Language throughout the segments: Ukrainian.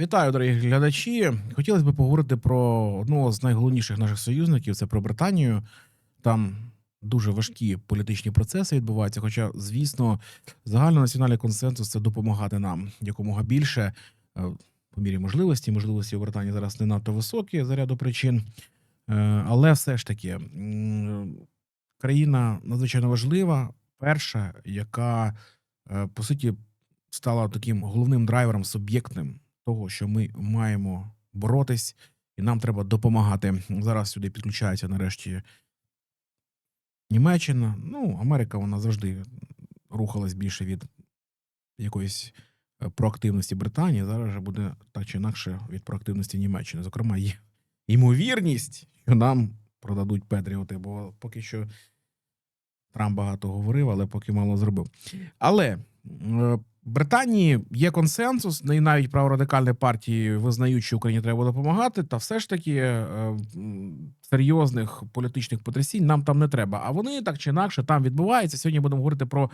Вітаю, дорогі глядачі. Хотілося б поговорити про одного з найголовніших наших союзників це про Британію. Там дуже важкі політичні процеси відбуваються. Хоча, звісно, загальнонаціональний консенсус це допомагати нам якомога більше е, по мірі можливості. Можливості у Британії зараз не надто високі за ряду причин. Е, Але все ж таки країна надзвичайно важлива, перша, яка е, по суті стала таким головним драйвером суб'єктним того, що ми маємо боротись, і нам треба допомагати. Зараз сюди підключається нарешті Німеччина. Ну, Америка вона завжди рухалась більше від якоїсь е, проактивності Британії. Зараз же буде так чи інакше від проактивності Німеччини. Зокрема, є ймовірність, що нам продадуть Петріоти, бо поки що Трамп багато говорив, але поки мало зробив. Але е, Британії є консенсус, і навіть праворадикальні партії визнають, що Україні треба допомагати, та все ж таки е, серйозних політичних потрясінь нам там не треба. А вони так чи інакше там відбуваються. Сьогодні будемо говорити про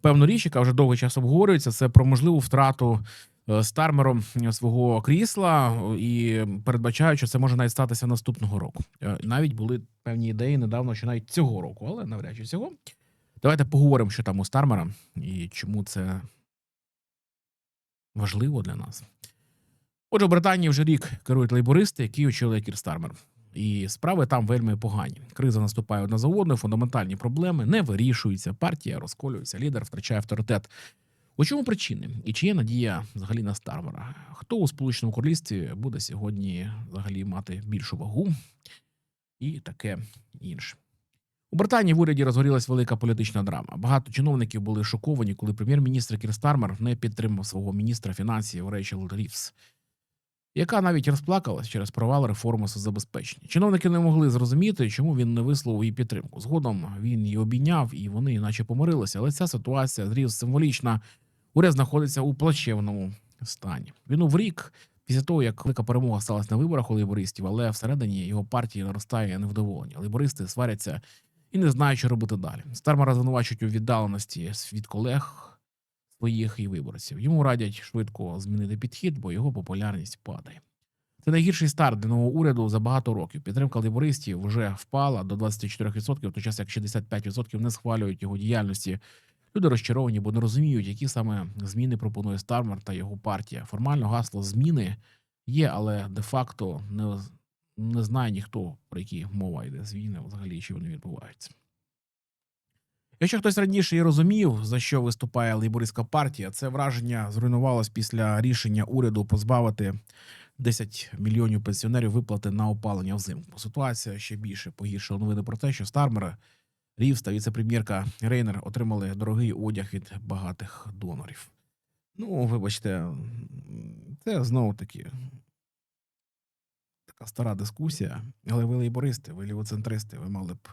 певну річ, яка вже довгий час обговорюється. Це про можливу втрату е, Стармером свого крісла е, і передбачають, що це може навіть статися наступного року. Е, Навіть були певні ідеї недавно, що навіть цього року, але навряд чи цього. Давайте поговоримо, що там у Стармера і чому це важливо для нас. Отже, в Британії вже рік керують лейбористи, які очолює Кір Стармер. І справи там вельми погані. Криза наступає одна за одною, фундаментальні проблеми не вирішуються. Партія розколюється, лідер втрачає авторитет. У чому причини? І чи є надія взагалі на Стармера? Хто у Сполученому Королівстві буде сьогодні взагалі мати більшу вагу? І таке інше. У Британії в уряді розгорілась велика політична драма. Багато чиновників були шоковані, коли прем'єр-міністр Кір Стармер не підтримав свого міністра фінансів Рейчел Рівс, яка навіть розплакалась через провал реформи соцзабезпечення. Чиновники не могли зрозуміти, чому він не висловив її підтримку. Згодом він її обійняв, і вони, наче помирилися. Але ця ситуація з Рівс символічна. Уряд знаходиться у плачевному стані. Він в рік після того, як велика перемога сталася на виборах у лейбористів, але всередині його партії наростає невдоволення. Лейбористи сваряться і не знають, що робити далі. Стармера звинувачують у віддаленості від колег своїх і виборців. Йому радять швидко змінити підхід, бо його популярність падає. Це найгірший старт для нового уряду за багато років. Підтримка лейбористів вже впала до 24%, в той час як 65% не схвалюють його діяльності. Люди розчаровані, бо не розуміють, які саме зміни пропонує Стармер та його партія. Формально гасло зміни є, але де-факто не, не знає ніхто, про які мова йде з війни, взагалі, чи вони відбуваються. Якщо хтось раніше і розумів, за що виступає лейбористська партія, це враження зруйнувалось після рішення уряду позбавити 10 мільйонів пенсіонерів виплати на опалення взимку. Ситуація ще більше погіршила новини про те, що Стармер, Рівс та віце-прем'єрка Рейнер отримали дорогий одяг від багатих донорів. Ну, вибачте, це знову таки така стара дискусія. Але ви лейбористи, ви лівоцентристи, ви мали б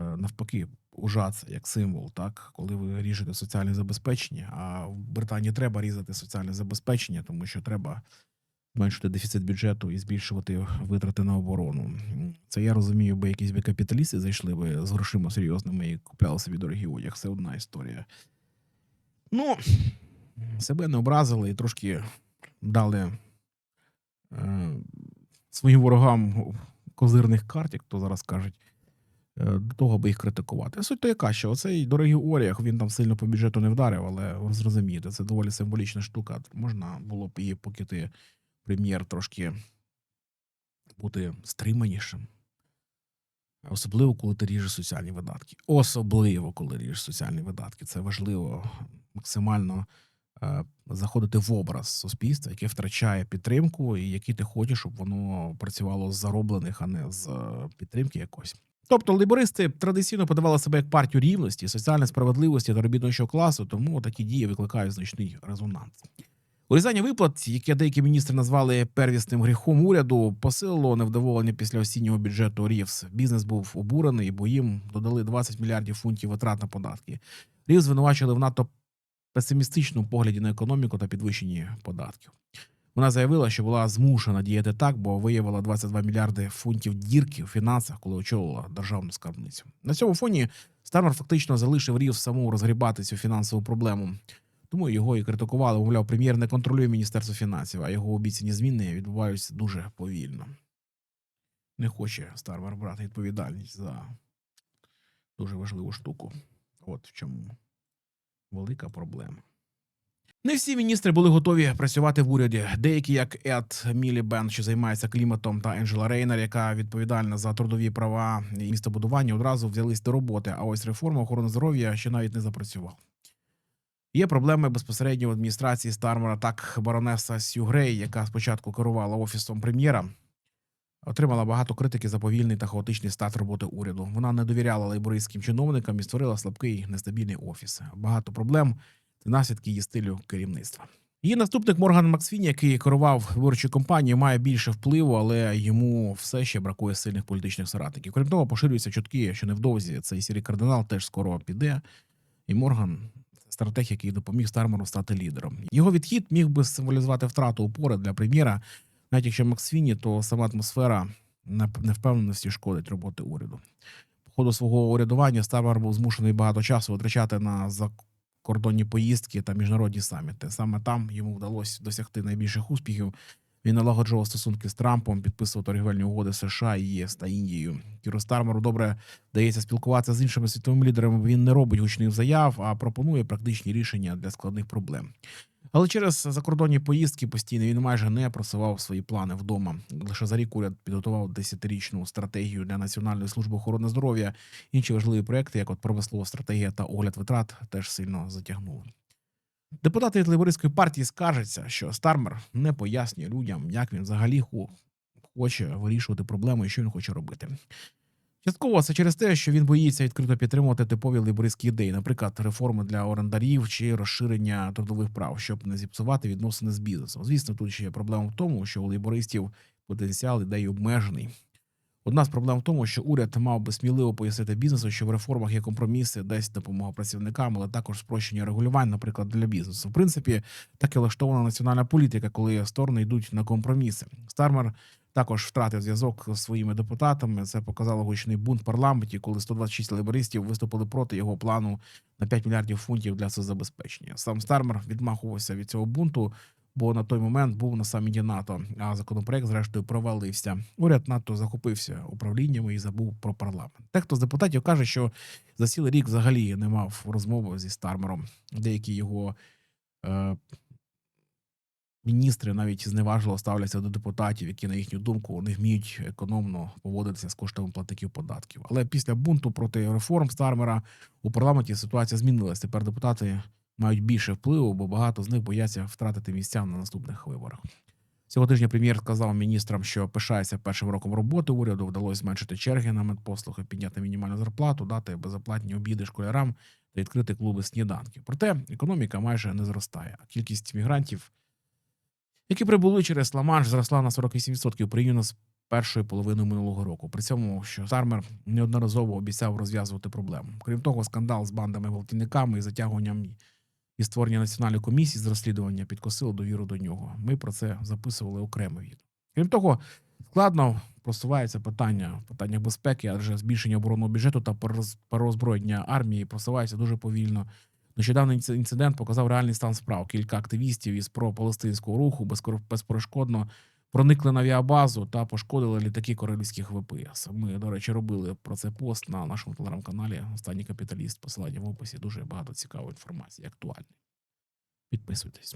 е, навпаки ужатися як символ, так коли ви ріжете соціальне забезпечення. А в Британії треба різати соціальне забезпечення, тому що треба зменшити дефіцит бюджету і збільшувати витрати на оборону. Це я розумію, бо якісь би капіталісти зайшли би з грошима серйозними і купляли собі дорогі одяг. Це одна історія. Ну, себе не образили і трошки дали е, своїм ворогам козирних карт, як то зараз кажуть, е, до того, аби їх критикувати. Суть то яка, що оцей дорогий оріг, він там сильно по бюджету не вдарив, але ви зрозумієте, це доволі символічна штука. Можна було б її, поки ти прем'єр, трошки бути стриманішим. Особливо, коли ти ріжеш соціальні видатки. Особливо, коли ріжеш соціальні видатки. Це важливо максимально заходити в образ суспільства, яке втрачає підтримку, і який ти хочеш, щоб воно працювало з зароблених, а не з е, підтримки якось. Тобто лейбористи традиційно подавали себе як партію рівності, соціальної справедливості та робітничого класу, тому такі дії викликають значний резонанс. Урізання виплат, яке деякі міністри назвали первісним гріхом уряду, посилило невдоволення після осіннього бюджету Рівс. Бізнес був обурений, бо їм додали 20 мільярдів фунтів витрат на податки. Рівс звинувачили в надто песимістичному погляді на економіку та підвищенні податків. Вона заявила, що була змушена діяти так, бо виявила 22 мільярди фунтів дірки в фінансах, коли очолила державну скарбницю. На цьому фоні Стармер фактично залишив Рівс саму розгрібати цю фінансову проблему. Тому його і критикували. Мовляв, прем'єр не контролює міністерство фінансів, а його обіцяні зміни відбуваються дуже повільно. Не хоче Стармер брати відповідальність за дуже важливу штуку. От в чому велика проблема. Не всі міністри були готові працювати в уряді. Деякі, як Ед Мілібен, що займається кліматом, та Енджела Рейнер, яка відповідальна за трудові права і містобудування, одразу взялись до роботи. А ось реформа охорони здоров'я ще навіть не запрацювала. Є проблеми безпосередньо в адміністрації Стармера. Так, баронеса Сью Грей, яка спочатку керувала офісом прем'єра, отримала багато критики за повільний та хаотичний старт роботи уряду. Вона не довіряла лейбористським чиновникам і створила слабкий нестабільний офіс. Багато проблем це наслідки її стилю керівництва. Її наступник Морган Максвін, який керував виборчою кампанією, має більше впливу, але йому все ще бракує сильних політичних соратників. Крім того, поширюються чутки, що невдовзі цей сірий кардинал теж скоро піде. І Морган стратег, який допоміг Стармеру стати лідером. Його відхід міг би символізувати втрату опори для прем'єра. Навіть якщо Максвіні, то сама атмосфера невпевненості шкодить роботи уряду. По ходу свого урядування Стармер був змушений багато часу витрачати на закордонні поїздки та міжнародні саміти. Саме там йому вдалося досягти найбільших успіхів. Він налагоджував стосунки з Трампом, підписував торгівельні угоди США, ЄС та Індією. Кіру Стармеру добре вдається спілкуватися з іншими світовими лідерами. Він не робить гучних заяв, а пропонує практичні рішення для складних проблем. Але через закордонні поїздки постійно він майже не просував свої плани вдома. Лише за рік уряд підготував десятирічну стратегію для Національної служби охорони здоров'я. Інші важливі проекти, як от промислова стратегія та огляд витрат, теж сильно затягнули. Депутати від лейбористської партії скаржаться, що Стармер не пояснює людям, як він взагалі хоче вирішувати проблеми і що він хоче робити. Частково це через те, що він боїться відкрито підтримувати типові лейбористські ідеї, наприклад, реформи для орендарів чи розширення трудових прав, щоб не зіпсувати відносини з бізнесом. Звісно, тут ще є проблема в тому, що у лейбористів потенціал ідеї обмежений. Одна з проблем в тому, що уряд мав би сміливо пояснити бізнесу, що в реформах є компроміси, десь допомога працівникам, але також спрощення регулювань, наприклад, для бізнесу. В принципі, так і влаштована національна політика, коли сторони йдуть на компроміси. Стармер також втратив зв'язок з своїми депутатами. Це показало гучний бунт в парламенті, коли 126 лейбористів виступили проти його плану на 5 мільярдів фунтів для соцзабезпечення. Сам Стармер відмахувався від цього бунту, бо на той момент був на саміті НАТО. А законопроект, зрештою, провалився. Уряд НАТО захопився управліннями і забув про парламент. Дехто з депутатів каже, що за цілий рік взагалі не мав розмови зі Стармером. Деякі його. Міністри навіть зневажливо ставляться до депутатів, які, на їхню думку, не вміють економно поводитися з коштами платників податків. Але після бунту проти реформ Стармера у парламенті ситуація змінилась. Тепер депутати мають більше впливу, бо багато з них бояться втратити місця на наступних виборах. Цього тижня прем'єр сказав міністрам, що пишається першим роком роботи уряду. Вдалося зменшити черги на медпослуги, підняти мінімальну зарплату, дати безоплатні обіди школярам та відкрити клуби сніданків. Проте економіка майже не зростає, а кількість мігрантів які прибули через Ла-Манш, зросла на 48% порівняно з першою половиною минулого року. При цьому, що Стармер неодноразово обіцяв розв'язувати проблему. Крім того, скандал з бандами гвалтівниками і затягуванням і створення національної комісії з розслідування підкосило довіру до нього. Ми про це записували окремо відео. Крім того, складно просувається питання в питаннях безпеки, адже збільшення оборонного бюджету та перероз- переозброєння армії просувається дуже повільно. Нещодавний інцидент показав реальний стан справ. Кілька активістів із пропалестинського руху безперешкодно проникли на авіабазу та пошкодили літаки королівських ВПС. Ми, до речі, робили про це пост на нашому телеграм-каналі. Останній капіталіст. Посилання в описі. Дуже багато цікавої інформації, актуальної. Підписуйтесь.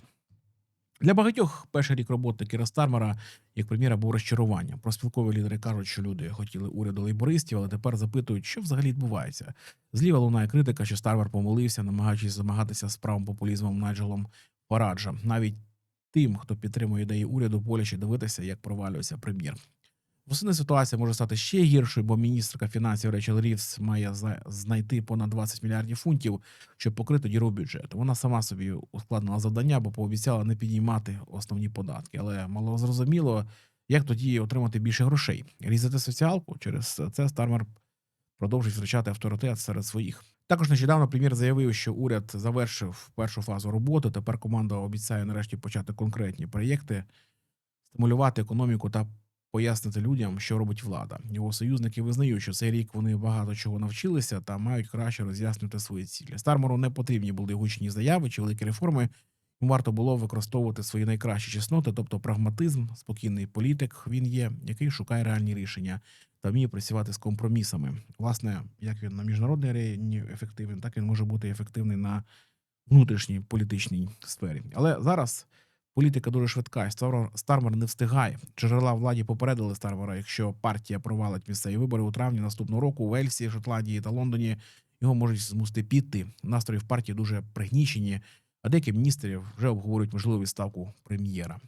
Для багатьох перший рік роботи Кіра Стармера як прем'єра був розчаруванням. Проспілкові лідери кажуть, що люди хотіли уряду лейбористів, але тепер запитують, що взагалі відбувається. Зліва лунає критика, що Стармер помилився, намагаючись замагатися з правим популізмом Найджелом Параджа. Навіть тим, хто підтримує ідеї уряду, боляче дивитися, як провалюється прем'єр. Восени ситуація може стати ще гіршою, бо міністрка фінансів Речел Рівс має знайти понад 20 мільярдів фунтів, щоб покрити діру бюджету. Вона сама собі ускладнила завдання, бо пообіцяла не підіймати основні податки. Але мало зрозуміло, як тоді отримати більше грошей. Різати соціалку через це Стармер продовжить втрачати авторитет серед своїх. Також нещодавно прем'єр заявив, що уряд завершив першу фазу роботи. Тепер команда обіцяє нарешті почати конкретні проєкти, стимулювати економіку та пояснити людям, що робить влада. Його союзники визнають, що цей рік вони багато чого навчилися та мають краще роз'яснювати свої цілі. Стармеру не потрібні були гучні заяви чи великі реформи. Варто було використовувати свої найкращі чесноти, тобто прагматизм, спокійний політик. Він є, який шукає реальні рішення та вміє працювати з компромісами. Власне, як він на міжнародній арені ефективний, так він може бути ефективний на внутрішній політичній сфері. Але зараз політика дуже швидка, і Стармер- не встигає. Джерела владі попередили Стармера, якщо партія провалить місцеві вибори у травні наступного року у Вельсі, Шотландії та Лондоні. Його можуть змусити піти. Настрої в партії дуже пригнічені, а деякі міністрів вже обговорюють можливу відставку прем'єра.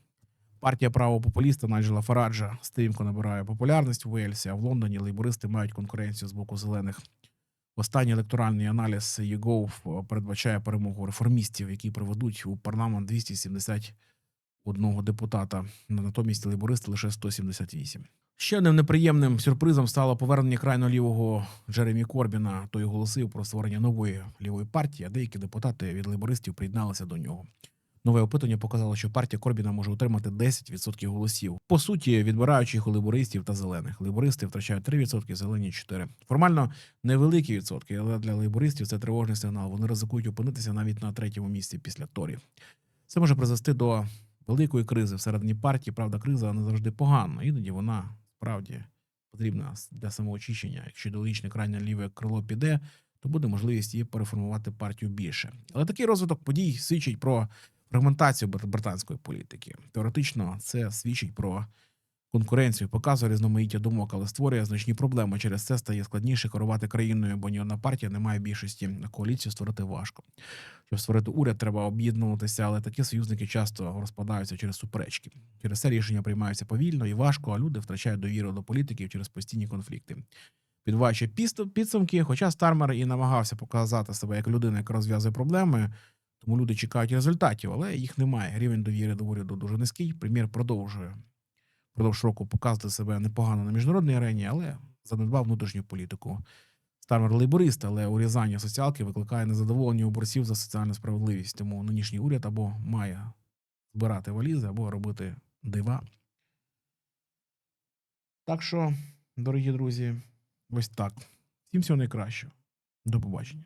Партія правопопуліста Наджела Фараджа стрімко набирає популярність у Уельсі, а в Лондоні лейбористи мають конкуренцію з боку зелених. Останній електоральний аналіз YouGov передбачає перемогу реформістів, які приведуть у парламент 271 депутата. Натомість лейбористи лише 178. Ще одним неприємним сюрпризом стало повернення крайно лівого Джеремі Корбіна. Той оголосив про створення нової лівої партії, а деякі депутати від лейбористів приєдналися до нього. Нове опитування показало, що партія Корбіна може отримати 10% голосів. По суті, відбираючи їх у лейбористів та зелених. Лейбористи втрачають 3%, зелені 4%. Формально невеликі відсотки, але для лейбористів це тривожний сигнал. Вони ризикують опинитися навіть на третьому місці після Торі. Це може призвести до великої кризи всередині партії. Правда, криза не завжди погана. Іноді вона справді потрібна для самоочищення. Якщо ідеологічне крайнє ліве крило піде, то буде можливість її переформувати партію більше. Але такий розвиток подій свідчить про фрагментацію брит- британської політики. Теоретично це свідчить про конкуренцію, показує різноманіття думок, але створює значні проблеми. Через це стає складніше керувати країною, бо ні одна партія не має більшості. Коаліцію створити важко. Щоб створити уряд, треба об'єднуватися, але такі союзники часто розпадаються через суперечки. Через це рішення приймаються повільно і важко, а люди втрачають довіру до політиків через постійні конфлікти. Підваючи підсумки, хоча Стармер і намагався показати себе як людина, яка розв'язує проблеми, тому люди чекають результатів, але їх немає. Рівень довіри до уряду дуже низький. Прем'єр продовжує впродовж року показувати себе непогано на міжнародній арені, але занедбав внутрішню політику. Стармер лейборист, але урізання соціалки викликає незадоволення у борців за соціальну справедливість. Тому нинішній уряд або має збирати валізи, або робити дива. Так що, дорогі друзі, ось так. Всім всього найкращого. До побачення.